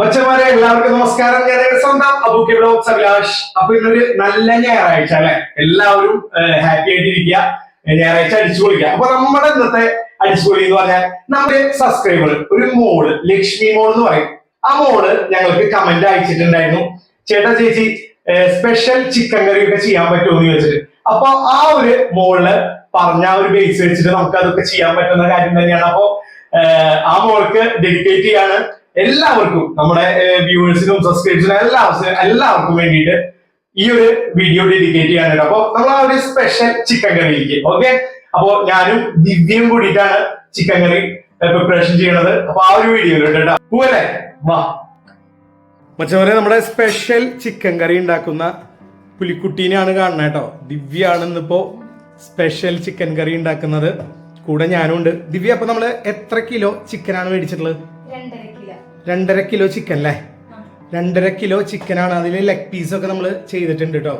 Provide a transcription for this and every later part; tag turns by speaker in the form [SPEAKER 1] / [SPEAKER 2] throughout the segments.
[SPEAKER 1] മച്ചന്മാരെ എല്ലാവർക്കും നമസ്കാരം. ഞാൻ സ്വന്തം അബുക്കി ബ്ലോഗ്സ് അഭിലാഷ്. അപ്പൊ ഇന്നൊരു നല്ല ഞായറാഴ്ച അല്ലെ? എല്ലാവരും ഹാപ്പി ആയിട്ടിരിക്കുക. ഞായറാഴ്ച അടിച്ചു പൊളിക്കുക അപ്പൊ നമ്മുടെ ഇന്നത്തെ അടിച്ചുപൊളി എന്ന് പറഞ്ഞാൽ നമ്മുടെ സബ്സ്ക്രൈബർ ഒരു മോൾ ലക്ഷ്മി മോൾ എന്ന് പറയും. ആ മോൾ ഞങ്ങൾക്ക് കമന്റ് അയച്ചിട്ടുണ്ടായിരുന്നു. ചേട്ടാ ചേച്ചി സ്പെഷ്യൽ ചിക്കൻ കറി ഒക്കെ ചെയ്യാൻ പറ്റുമോ എന്ന് ചോദിച്ചിട്ട്. അപ്പൊ ആ ഒരു മോളിൽ പറഞ്ഞ ഒരു ബേസ് വെച്ചിട്ട് നമുക്ക് അതൊക്കെ ചെയ്യാൻ പറ്റുന്ന കാര്യം തന്നെയാണ്. അപ്പൊ ആ മോൾക്ക് ഡെഡിക്കേറ്റ് ചെയ്യാണ് എല്ലാവർക്കും നമ്മുടെ വ്യൂവേഴ്സിനും സബ്സ്ക്രൈബേഴ്സിനും എല്ലാവർക്കും എല്ലാവർക്കും വേണ്ടിയിട്ട് ഈ ഒരു വീഡിയോ ഡെഡിക്കേറ്റ് ചെയ്യാനായിട്ട്. അപ്പൊ നമ്മൾ ആ ഒരു സ്പെഷ്യൽ ചിക്കൻ കറിയിലേക്ക് ഓക്കെ അപ്പോ ഞാനും ദിവ്യയും കൂടിയിട്ടാണ് ചിക്കൻ കറി പ്രിപ്പറേഷൻ ചെയ്യണത്. അപ്പൊ ആ ഒരു വീഡിയോ കേട്ടോ. പോവല്ലേ? വാ. മച്ചവരെ നമ്മുടെ സ്പെഷ്യൽ ചിക്കൻ കറി ഉണ്ടാക്കുന്ന പുലിക്കുട്ടീനെയാണ് കാണുന്നത് കേട്ടോ. ദിവ്യ ആണെന്നിപ്പോ സ്പെഷ്യൽ ചിക്കൻ കറി ഉണ്ടാക്കുന്നത്. കൂടെ ഞാനും ഉണ്ട് ദിവ്യ അപ്പൊ നമ്മൾ എത്ര കിലോ ചിക്കനാണ് മേടിച്ചിട്ടുള്ളത്?
[SPEAKER 2] രണ്ടര കിലോ
[SPEAKER 1] ചിക്കൻ അല്ലേ. രണ്ടര കിലോ ചിക്കനാണ് അതിൽ ലെഗ് പീസൊക്കെ നമ്മൾ ചെയ്തിട്ടുണ്ട് കേട്ടോ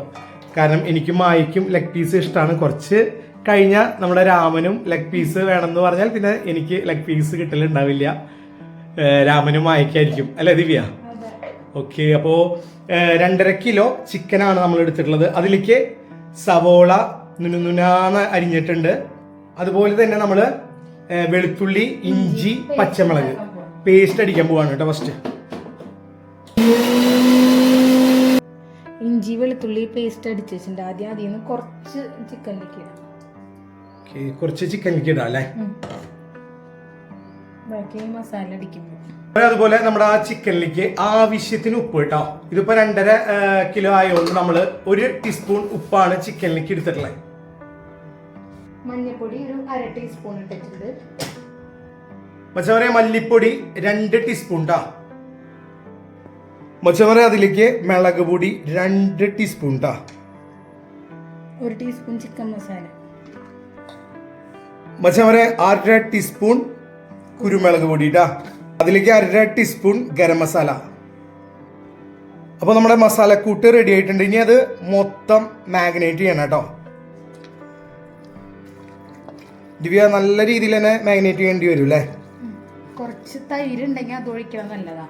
[SPEAKER 1] കാരണം എനിക്ക് മായിക്കും ലെഗ് പീസ് ഇഷ്ടമാണ് കുറച്ച് കഴിഞ്ഞ നമ്മുടെ രാമനും ലെഗ് പീസ് വേണമെന്ന് പറഞ്ഞാൽ പിന്നെ എനിക്ക് ലെഗ് പീസ് കിട്ടലുണ്ടാവില്ല. രാമനും മായിക്കായിരിക്കും. അല്ലേ ദിവ്യ? ഓക്കെ അപ്പോൾ രണ്ടര കിലോ ചിക്കനാണ് നമ്മൾ എടുത്തിട്ടുള്ളത്. അതിലേക്ക് സവോള നുനുനുനാന്ന് അരിഞ്ഞിട്ടുണ്ട്. അതുപോലെ തന്നെ നമ്മൾ വെളുത്തുള്ളി ഇഞ്ചി പച്ചമുളക്. പേസ്റ്റ് അടിക്കാൻ പോവാണ് കേട്ടോ ഫസ്റ്റ്
[SPEAKER 2] ഇഞ്ചി വെളുത്തുള്ളി പേസ്റ്റ് അടിച്ച് വെച്ചിട്ടുണ്ട്. ആദ്യം അതിൽ നിന്ന് കുറച്ച് ചിക്കൻ ഇടാം.
[SPEAKER 1] ഓക്കെ കുറച്ച് ചിക്കനിലേക്ക് ഇടാം അല്ലേ.
[SPEAKER 2] ബാക്കി മസാല അടിക്കുമ്പോൾ.
[SPEAKER 1] അതുപോലെ നമ്മുടെ ആ ചിക്കനിലേക്ക് ആവശ്യത്തിന് ഉപ്പ് കേട്ടോ. ഇതിപ്പോ രണ്ടര കിലോ ആയതുകൊണ്ട് നമ്മൾ ഒരു ടീസ്പൂൺ ഉപ്പാണ് ചിക്കനിലേക്ക് എടുത്തിട്ടുള്ളത്.
[SPEAKER 2] മഞ്ഞൾപ്പൊടി ഒരു അര ടീസ്പൂൺ ഇട്ടിട്ടുണ്ട്.
[SPEAKER 1] മച്ചവരെ മല്ലിപ്പൊടി രണ്ട് ടീസ്പൂൺ ട്ടാ മച്ചവരെ അതിലേക്ക് മിളക് പൊടി രണ്ട് ടീസ്പൂൺ
[SPEAKER 2] ഒരു ടീസ്പൂൺ ചിക്കൻ മസാല.
[SPEAKER 1] മച്ചവരെ അര ടീസ്പൂൺ കുരുമുളക് പൊടി ട്ടാ അതിലേക്ക് അര ടീസ്പൂൺ ഗരം മസാല. അപ്പോൾ നമ്മുടെ മസാലക്കൂട്ട് റെഡി ആയിട്ടുണ്ട്. ഇനി അത് മൊത്തം മാഗ്നേറ്റ് ചെയ്യണം കേട്ടോ. ദിവ്യ നല്ല രീതിയിൽ തന്നെ മാഗ്നേറ്റ് ചെയ്യേണ്ടി വരും അല്ലേ?
[SPEAKER 2] തൈര് ഉണ്ടെങ്കിൽ അത് ഒഴിക്കണം നല്ലതാ.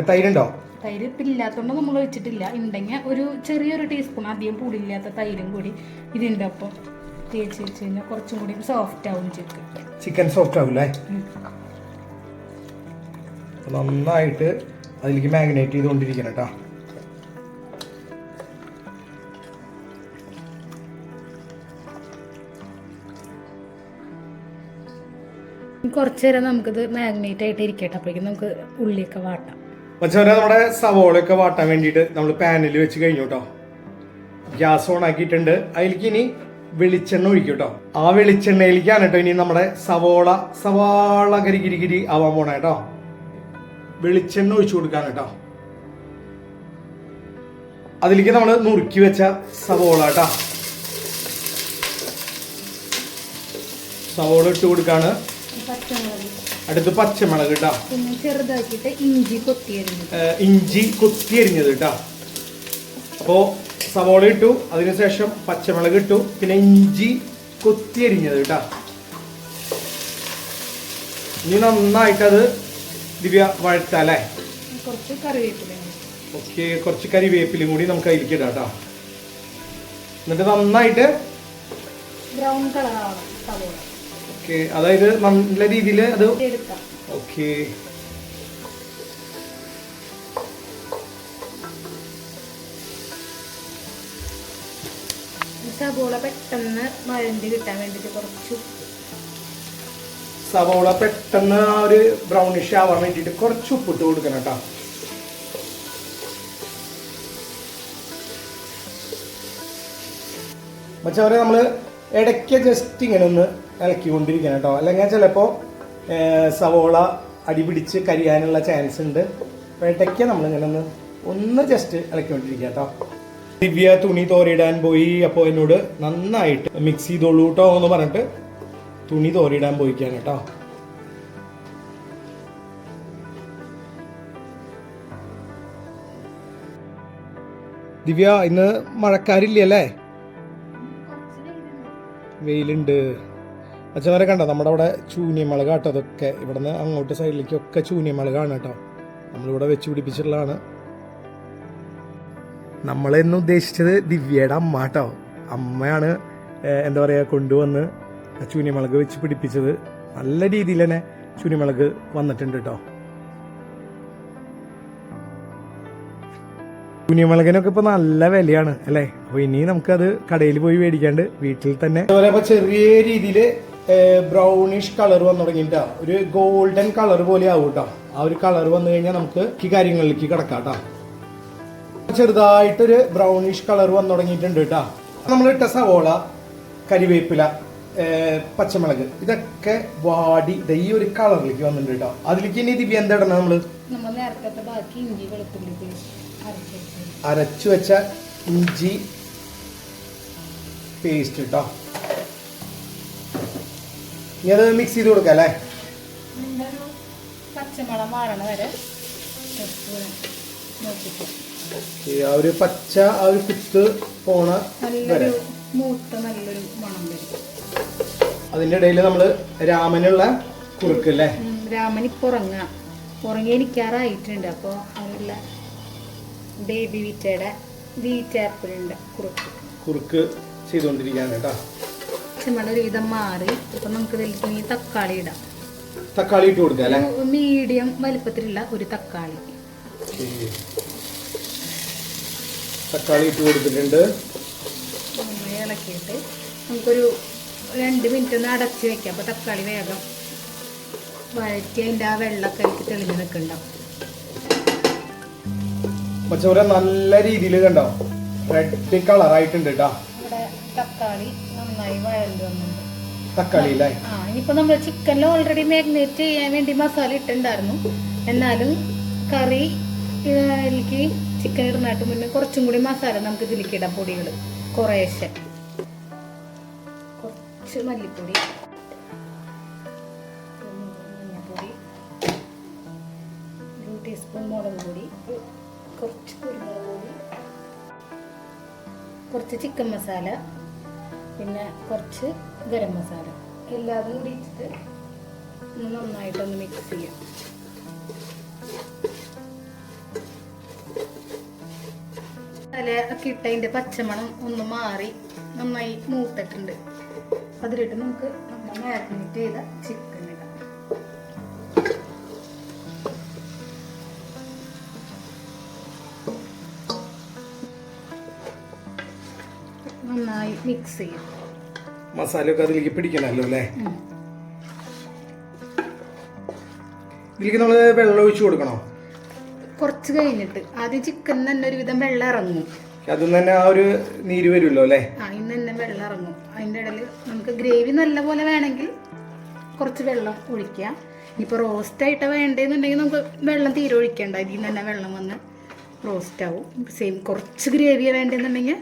[SPEAKER 1] തൈരുണ്ടോ?
[SPEAKER 2] തൈര് ഇപ്പം ഇല്ലാത്തതുകൊണ്ട് നമ്മൾ ഒഴിച്ചിട്ടില്ല. ഉണ്ടെങ്കിൽ ഒരു ചെറിയൊരു ടീസ്പൂൺ അധികം പുളിയില്ലാത്ത തൈരും കൂടി ഇതിന്റെ ഒപ്പം തേച്ച് വെച്ച് കഴിഞ്ഞാൽ കുറച്ചും കൂടി സോഫ്റ്റ് ആവും ചിക്കൻ.
[SPEAKER 1] ചിക്കൻ സോഫ്റ്റ് ആവും അല്ലേ
[SPEAKER 2] ഉം.
[SPEAKER 1] അപ്പൊ നന്നായിട്ട് അതിലേക്ക് മാഗ്നേറ്റ് ചെയ്തുകൊണ്ടിരിക്കണം കേട്ടോ.
[SPEAKER 2] കുറച്ച് നേരം നമുക്കിത് മാഗ്നേറ്റ് ആയിട്ട് ഇരിക്കട്ടെ. അപ്പോഴേക്കും നമുക്ക് ഉള്ളിയൊക്കെ വാട്ടാം.
[SPEAKER 1] മച്ചവരെ നമ്മുടെ സവോളയൊക്കെ വാട്ടാൻ വേണ്ടിയിട്ട് നമ്മൾ പാനിൽ വെച്ച് കഴിഞ്ഞു കേട്ടോ ഗ്യാസ് ഓൺ ആക്കിയിട്ടുണ്ട്. അതിലേക്ക് ഇനി വെളിച്ചെണ്ണ ഒഴിക്കും കേട്ടോ ആ വെളിച്ചെണ്ണയിലേക്കാണ് കേട്ടോ ഇനി നമ്മുടെ സവോള സവാള കരി കിരികിരി ആവാൻ പോണ കേട്ടോ വെളിച്ചെണ്ണ ഒഴിച്ചു കൊടുക്കാൻ കേട്ടോ അതിലേക്ക് നമ്മൾ നുറുക്കി വെച്ച സവോള കേട്ടോ സവോള ഇട്ട് കൊടുക്കാണ്. അടുത്ത് പച്ചമുളക് കേട്ടോ
[SPEAKER 2] പിന്നെ ചെറുതാക്കിയിട്ട് ഇഞ്ചി കൊത്തിയരിഞ്ഞത്
[SPEAKER 1] ഇഞ്ചി കൊത്തി അരിഞ്ഞത് കേട്ടോ അപ്പോ സവോള ഇട്ടു അതിനുശേഷം പച്ചമുളക് ഇട്ടു പിന്നെ ഇഞ്ചി കൊത്തി അരിഞ്ഞത് കേട്ടോ ഇനി നന്നായിട്ടത് ദിവ്യ വഴറ്റാല്ലേ
[SPEAKER 2] കുറച്ച് കറിവേപ്പില.
[SPEAKER 1] ഓക്കെ കുറച്ച് കറിവേപ്പിലും കൂടി നമുക്ക് അതിലേക്ക് ഇടാം കേട്ടോ. എന്നിട്ട് നന്നായിട്ട്
[SPEAKER 2] ബ്രൗൺ കളറാവണം സവോള.
[SPEAKER 1] ഓക്കെ. അതായത് നല്ല രീതിയിൽ അത് ഓക്കെ.
[SPEAKER 2] സവോള പെട്ടെന്ന് കിട്ടാൻ കുറച്ച്
[SPEAKER 1] ആ ഒരു ബ്രൗണിഷ് ആവാൻ വേണ്ടിയിട്ട് കുറച്ച് ഉപ്പിട്ട് കൊടുക്കണം കേട്ടോ. മച്ചവരെ നമ്മൾ ഇടയ്ക്ക് ജസ്റ്റ് ഇങ്ങനെ ഒന്ന് ഇളക്കിക്കൊണ്ടിരിക്കണം കേട്ടോ. അല്ലെങ്കിൽ ചിലപ്പോൾ സവോള അടിപിടിച്ച് കരിയാനുള്ള ചാൻസ് ഉണ്ട്. വേട്ടയ്ക്ക് നമ്മളിങ്ങനെ ഒന്ന് ഒന്ന് ജസ്റ്റ് ഇളക്കിക്കൊണ്ടിരിക്കുക കേട്ടോ. ദിവ്യ തുണി തോരയിടാൻ പോയി. അപ്പോൾ എന്നോട് നന്നായിട്ട് മിക്സ് ചെയ്തോളൂ കേട്ടോ എന്ന് പറഞ്ഞിട്ട് തുണി തോരയിടാൻ പോയിക്കാണ് കേട്ടോ. ദിവ്യ ഇന്ന് മഴക്കാരില്ലേ അല്ലേ? വെയിലുണ്ട്. അച്ഛന്മാരെ കണ്ടോ? നമ്മുടെ അവിടെ ചൂനിയമുളക് കേട്ടോ അതൊക്കെ. ഇവിടുന്ന് അങ്ങോട്ട് സൈഡിലേക്കൊക്കെ ചൂനിയമുളകാണ് കേട്ടോ. നമ്മളിവിടെ വെച്ച് പിടിപ്പിച്ചിട്ടുള്ളതാണ്. നമ്മളെന്ന് ഉദ്ദേശിച്ചത് ദിവ്യയുടെ അമ്മ കേട്ടോ അമ്മയാണ് എന്താ പറയുക കൊണ്ടുവന്ന് ആ ചൂനിമുളക് വെച്ച് പിടിപ്പിച്ചത്. നല്ല രീതിയിൽ തന്നെ ചൂനിമുളക് വന്നിട്ടുണ്ട് കേട്ടോ. ചൂനിമുളകിനൊക്കെ ഇപ്പൊ നല്ല വിലയാണ് അല്ലേ? അപ്പൊ ഇനി നമുക്കത് കടയിൽ പോയി മേടിക്കാണ്ട് വീട്ടിൽ തന്നെ ചെറിയ രീതിയിൽ ബ്രൗണിഷ് കളർ വന്നു തുടങ്ങിട്ടാ ഒരു ഗോൾഡൻ കളർ പോലെ ആവും കേട്ടോ ആ ഒരു കളർ വന്നു കഴിഞ്ഞാൽ നമുക്ക് ഈ കാര്യങ്ങളിലേക്ക് കിടക്കാം കേട്ടോ ചെറുതായിട്ടൊരു ബ്രൗണിഷ് കളർ വന്നു തുടങ്ങിയിട്ടുണ്ട് കേട്ടോ നമ്മൾ ഇട്ട സവോള കരിവേപ്പില പച്ചമുളക് ഇതൊക്കെ വാടി ഈ ഒരു കളറിലേക്ക് വന്നിട്ടുണ്ട് കേട്ടോ അതിലേക്ക് ഇനി ദിവ്യ എന്താ ഇടണം
[SPEAKER 2] നമ്മൾ. അരച്ചു
[SPEAKER 1] വെച്ച ഇഞ്ചി പേസ്റ്റ് കേട്ടോ ഇനി അത് മിക്സ് ചെയ്ത് കൊടുക്കാം അല്ലേ?
[SPEAKER 2] പച്ചമണം മാറണ വരെ
[SPEAKER 1] ആ ഒരു പച്ച ആ ഒരു കുത്ത് പോണ വരെ.
[SPEAKER 2] നല്ലൊരു മൂത്ത നല്ലൊരു മണം വരും.
[SPEAKER 1] അതിന്റെ ഇടയിൽ നമ്മൾ രാമനുള്ള കുറുക്ക് അല്ലേ?
[SPEAKER 2] രാമൻ ഇപ്പൊ ഉറങ്ങുക. ഉറങ്ങി എനിക്കാറായിട്ടുണ്ട് അപ്പോൾ അതിലുള്ള ബേബി വീറ്റയുടെ വീറ്റ് കുറുക്ക്.
[SPEAKER 1] കുറുക്ക് ചെയ്തുകൊണ്ടിരിക്കുകയാണ് കേട്ടോ.
[SPEAKER 2] പച്ചമുളക് ഒരു വിധം മാറി. ഇപ്പം നമുക്ക് ഇതിലേക്ക് ഇനി തക്കാളി ഇടാം.
[SPEAKER 1] തക്കാളി ഇട്ട് കൊടുക്കുക അല്ലേ?
[SPEAKER 2] മീഡിയം വലിപ്പത്തിലുള്ള ഒരു തക്കാളി.
[SPEAKER 1] തക്കാളി ഇട്ട് കൊടുത്തിട്ടുണ്ട്.
[SPEAKER 2] ഇളക്കിയിട്ട് നമുക്കൊരു രണ്ട് മിനിറ്റ് ഒന്ന് അടച്ച് വെക്കാം. അപ്പോൾ തക്കാളി വേഗം വഴറ്റി അതിന്റെ ആ വെള്ളമൊക്കെ എനിക്ക് തെളിഞ്ഞ് നിൽക്കുന്നുണ്ടാവും
[SPEAKER 1] പച്ചമുറ നല്ല രീതിയിൽ കണ്ടോ? റെഡ് കളറായിട്ടുണ്ട് കേട്ടോ.
[SPEAKER 2] തക്കാളി നന്നായി വഴണ്ട് വന്നിട്ടുണ്ട്
[SPEAKER 1] തക്കാളി അല്ലേ
[SPEAKER 2] ആ ഇനിയിപ്പോൾ നമ്മൾ ചിക്കനിൽ ഓൾറെഡി മാഗ്നേറ്റ് ചെയ്യാൻ വേണ്ടി മസാല ഇട്ടുണ്ടായിരുന്നു എന്നാലും കറി ഇതിലേക്ക് ചിക്കൻ ഇടുന്നാട്ട് മുന്നേ കുറച്ചും കൂടി മസാല നമുക്ക് ഇതിലേക്ക് ഇടാം പൊടികൾ കുറേശ്ശെ. കുറച്ച് മല്ലിപ്പൊടി. മഞ്ഞപ്പൊടി ഒരു ടീസ്പൂൺ മുളക് പൊടി. കുറച്ച് കുരുമുളക് പൊടി. കുറച്ച് ചിക്കൻ മസാല പിന്നെ കുറച്ച് ഗരം മസാല. എല്ലാതും കൂടി ഇട്ടിട്ട് നന്നായിട്ടൊന്ന് മിക്സ് ചെയ്യാം. തല ഒക്കെ ഇട്ടതിന്റെ പച്ചമണം ഒന്ന് മാറി നന്നായി മൂത്തിട്ടുണ്ട്. അതിലിട്ട് നമുക്ക് നമ്മൾ മാരിനേറ്റ് ചെയ്ത ചിക്കൻ നന്നായി മിക്സ് ചെയ്യും.
[SPEAKER 1] മസാലയൊക്കെ അതിലേക്ക് പിടിക്കണമല്ലോ അല്ലേ. ഇതിലേക്ക് നമ്മൾ വെള്ളം ഒഴിച്ചു കൊടുക്കണോ?
[SPEAKER 2] കുറച്ച് കഴിഞ്ഞിട്ട്. ആദ്യം ചിക്കൻ തന്നെ ഒരുവിധം വെള്ളം ഇറങ്ങും.
[SPEAKER 1] അതും തന്നെ ആ ഒരു നീര് വരുമല്ലോ അല്ലേ?
[SPEAKER 2] ഇന്ന് തന്നെ വെള്ളം ഇറങ്ങും. അതിന്റെ ഇടയിൽ നമുക്ക് ഗ്രേവി നല്ല പോലെ വേണമെങ്കിൽ കുറച്ച് വെള്ളം ഒഴിക്കാം. ഇപ്പോൾ റോസ്റ്റ് ആയിട്ട് വേണ്ടതെന്നുണ്ടെങ്കിൽ നമുക്ക് വെള്ളം തീരെ ഒഴിക്കേണ്ട. ഇതിൽ തന്നെ വെള്ളം വന്ന് റോസ്റ്റ് ആവും. സെയിം കുറച്ച് ഗ്രേവി വേണ്ടതെന്നുണ്ടെങ്കിൽ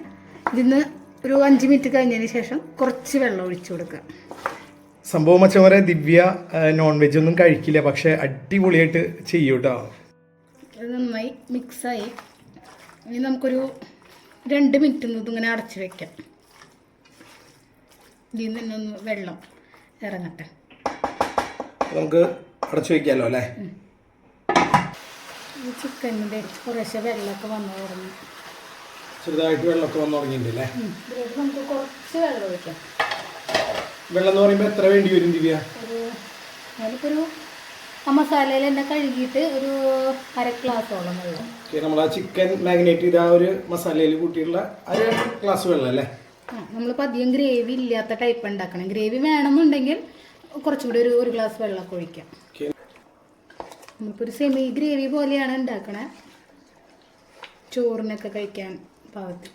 [SPEAKER 2] ഇതിന്ന് ഒരു അഞ്ച് മിനിറ്റ് കഴിഞ്ഞതിന് ശേഷം കുറച്ച് വെള്ളം ഒഴിച്ചു കൊടുക്കുക.
[SPEAKER 1] സംഭവം മച്ചവരെ ദിവ്യ നോൺ വെജ് ഒന്നും കഴിക്കില്ല പക്ഷെ അടിപൊളിയായിട്ട് ചെയ്യും കേട്ടോ
[SPEAKER 2] ഇത് നന്നായി മിക്സായി ഇനി നമുക്കൊരു രണ്ട് മിനിറ്റ് ഒന്നും ഇതിങ്ങനെ അടച്ച് വെക്കാം. ഇതിൽ നിന്ന് ഒന്ന് വെള്ളം ഇറങ്ങട്ടെ.
[SPEAKER 1] നമുക്ക് അടച്ചു വയ്ക്കാമല്ലോ അല്ലേ?
[SPEAKER 2] ചിക്കൻ ചിക്കനിന്റെ കുറേശ്ശെ വെള്ളമൊക്കെ വന്നു തുടങ്ങി.
[SPEAKER 1] ചെറുതായിട്ട് വെള്ളമൊക്കെ വന്നു
[SPEAKER 2] തുടങ്ങിയിട്ടില്ലേ നമുക്ക് കുറച്ച് വെള്ളം ഒഴിക്കാം.
[SPEAKER 1] വെള്ളം എന്ന് പറയുമ്പോൾ എത്ര വേണ്ടി വരും ദിവ്യ?
[SPEAKER 2] ഒരു ഞാനിപ്പോൾ ഒരു ആ മസാലയിൽ തന്നെ കഴുകിയിട്ട് ഒരു അര ഗ്ലാസോളം വെള്ളം.
[SPEAKER 1] ഓക്കെ നമ്മൾ ആ ചിക്കൻ മാഗ്നേറ്റ് ചെയ്ത ആ ഒരു മസാലയിൽ അര ഗ്ലാസ് വെള്ളം അല്ലേ?
[SPEAKER 2] ആ നമ്മളിപ്പോൾ അധികം ഗ്രേവി ഇല്ലാത്ത ടൈപ്പ് ഉണ്ടാക്കണം. ഗ്രേവി വേണമെന്നുണ്ടെങ്കിൽ കുറച്ചുകൂടി ഒരു ഒരു ഗ്ലാസ് വെള്ളമൊക്കെ ഒഴിക്കാം. നമ്മളിപ്പോൾ ഒരു സെമി ഗ്രേവി പോലെയാണ് ഉണ്ടാക്കണേ. ചോറിനൊക്കെ കഴിക്കാൻ പാകത്തിൽ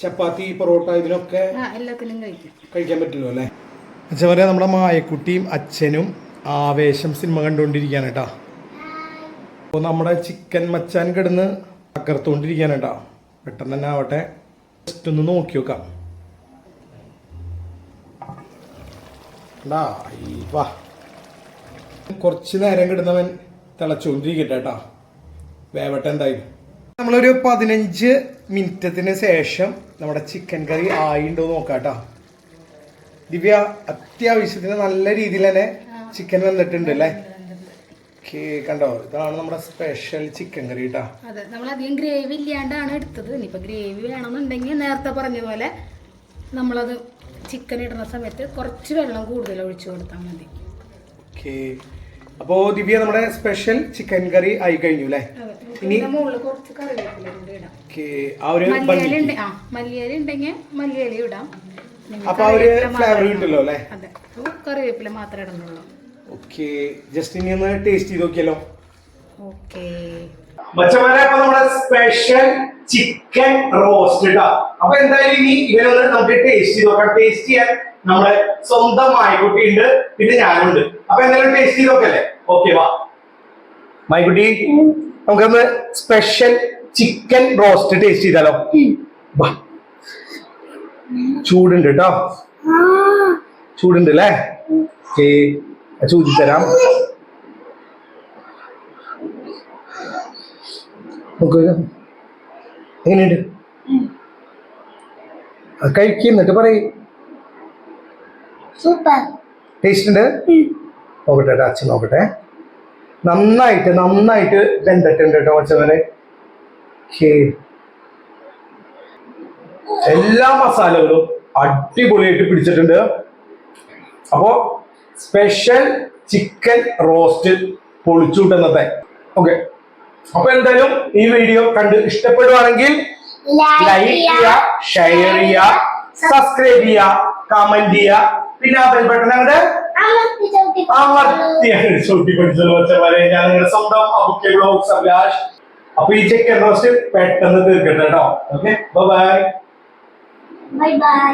[SPEAKER 1] ചപ്പാത്തി പൊറോട്ട ഇതിനൊക്കെ
[SPEAKER 2] എല്ലാത്തിനും കഴിക്കാം.
[SPEAKER 1] കഴിക്കാൻ പറ്റുമല്ലോ അല്ലേ? അച്ഛൻ പറയാ നമ്മുടെ മായക്കുട്ടിയും അച്ഛനും ആവേശം സിനിമ കണ്ടുകൊണ്ടിരിക്കുകയാണ് കേട്ടോ. അപ്പോൾ നമ്മുടെ ചിക്കൻ മച്ചാൻ കിടന്ന് തകർത്തുകൊണ്ടിരിക്കുകയാണ് കേട്ടോ. പെട്ടെന്ന് തന്നെ ആവട്ടെ. ജസ്റ്റ് ഒന്ന് നോക്കി നോക്കാം. വാ കുറച്ച് നേരം കിടന്നവൻ തിളച്ചുകൊണ്ടിരിക്കട്ടെ കേട്ടോ. വേവട്ടെ എന്തായാലും. നമ്മളൊരു പതിനഞ്ച് മിനിറ്റത്തിന് ശേഷം നമ്മുടെ ചിക്കൻ കറി ആയിണ്ടോ നോക്കാം കേട്ടോ ദിവ്യ അത്യാവശ്യത്തിന് നല്ല രീതിയിൽ തന്നെ ചിക്കൻ വന്നിട്ടുണ്ട് അല്ലേ? കണ്ടോ? ഇതാണ് നമ്മുടെ സ്പെഷ്യൽ ചിക്കൻ കറി കേട്ടോ
[SPEAKER 2] അതെ നമ്മൾ അധികം ഗ്രേവി ഇല്ലാണ്ടാണ് എടുത്തത്. ഇനിയിപ്പോൾ ഗ്രേവി വേണമെന്നുണ്ടെങ്കിൽ നേരത്തെ പറഞ്ഞ പോലെ നമ്മളത് ചിക്കൻ ഇടുന്ന സമയത്ത് കുറച്ച് വെള്ളം കൂടുതൽ ഒഴിച്ചു കൊടുത്താൽ മതി.
[SPEAKER 1] ഓക്കെ അപ്പോ ദിവ്യ നമ്മുടെ സ്പെഷ്യൽ ചിക്കൻ കറി ആയി കഴിഞ്ഞു അല്ലേ? ഇനി-
[SPEAKER 2] മുകളിൽ കുറച്ച് കറിവേപ്പില കൂടി ഇടാം.
[SPEAKER 1] ആ ഒരു
[SPEAKER 2] മല്ലിയില
[SPEAKER 1] ഭംഗി
[SPEAKER 2] ഉണ്ട്. ആ മല്ലിയില ഉണ്ടെങ്കിൽ മല്ലിയില ഇടാം.
[SPEAKER 1] അപ്പൊ ആ ഒരു ഫ്ലേവർ കിട്ടല്ലോ അല്ലേ?
[SPEAKER 2] കറിവേപ്പില മാത്രമേ ഇടുന്നുള്ളൂ.
[SPEAKER 1] ഓക്കെ. ജസ്റ്റ് ഇനി ഒന്ന് ടേസ്റ്റ് ചെയ്ത് നോക്കിയല്ലോ.
[SPEAKER 2] ഓക്കേ.
[SPEAKER 1] മച്ചമാരെ അപ്പൊ നമ്മുടെ സ്പെഷ്യൽ ചിക്കൻ റോസ്റ്റ് ഇട്ടാ അപ്പൊ എന്തായാലും ഇനി ഇവരൊന്ന് നമുക്ക് ടേസ്റ്റ് ചെയ്ത് നോക്കാം. ടേസ്റ്റ് ചെയ്യാൻ നമ്മുടെ സ്വന്തം ഉണ്ട് പിന്നെ ഞാനുണ്ട്. അപ്പൊ എന്തായാലും ടേസ്റ്റ് ചെയ്ത് നോക്കല്ലേ ഓക്കെ വാ. മായക്കുട്ടി നമുക്കൊന്ന് സ്പെഷ്യൽ ചിക്കൻ റോസ്റ്റ് ടേസ്റ്റ് ചെയ്താലോ? വാ. ചൂടുണ്ട് കേട്ടോ ചൂടുണ്ട് അല്ലേ ചൂതി തരാം എങ്ങനെയുണ്ട്? കഴിക്കുന്നിട്ട് എന്നിട്ട് പറയും.
[SPEAKER 3] സൂപ്പർ.
[SPEAKER 1] ടേസ്റ്റ് ഉണ്ട്? നോക്കട്ടെ കേട്ടോ, അച്ഛൻ നോക്കട്ടെ. നന്നായിട്ട് നന്നായിട്ട് വെന്തിട്ടുണ്ട് കേട്ടോ അച്ഛനെ എല്ലാ മസാലകളും അടിപൊളിയായിട്ട് പിടിച്ചിട്ടുണ്ട്. അപ്പോ സ്പെഷ്യൽ ചിക്കൻ റോസ്റ്റ് പൊളിച്ചുവിട്ടുന്നത്തെ. ഓക്കെ അപ്പൊ എന്തായാലും ഈ വീഡിയോ കണ്ട് ഇഷ്ടപ്പെടുവാണെങ്കിൽ ലൈക്ക് ചെയ്യുക ഷെയർ ചെയ്യുക സബ്സ്ക്രൈബ് ചെയ്യുക കമന്റ് ചെയ്യുക പിന്നെ ആ ബെൽ ബട്ടൺ അങ്ങോട്ട് അമർത്തിയാണ് ചൂട്ടി പിടിച്ചത് വെച്ചവരെ ഞാൻ നിങ്ങളുടെ സ്വന്തം അബുക്കെ ബ്ലോഗ്സ് അഭിലാഷ് അപ്പൊ ഈ ചിക്കൻ റോസ്റ്റ് പെട്ടെന്ന് തീർക്കട്ടെ കേട്ടോ ഓക്കെ ബൈ
[SPEAKER 3] ബൈ ബൈ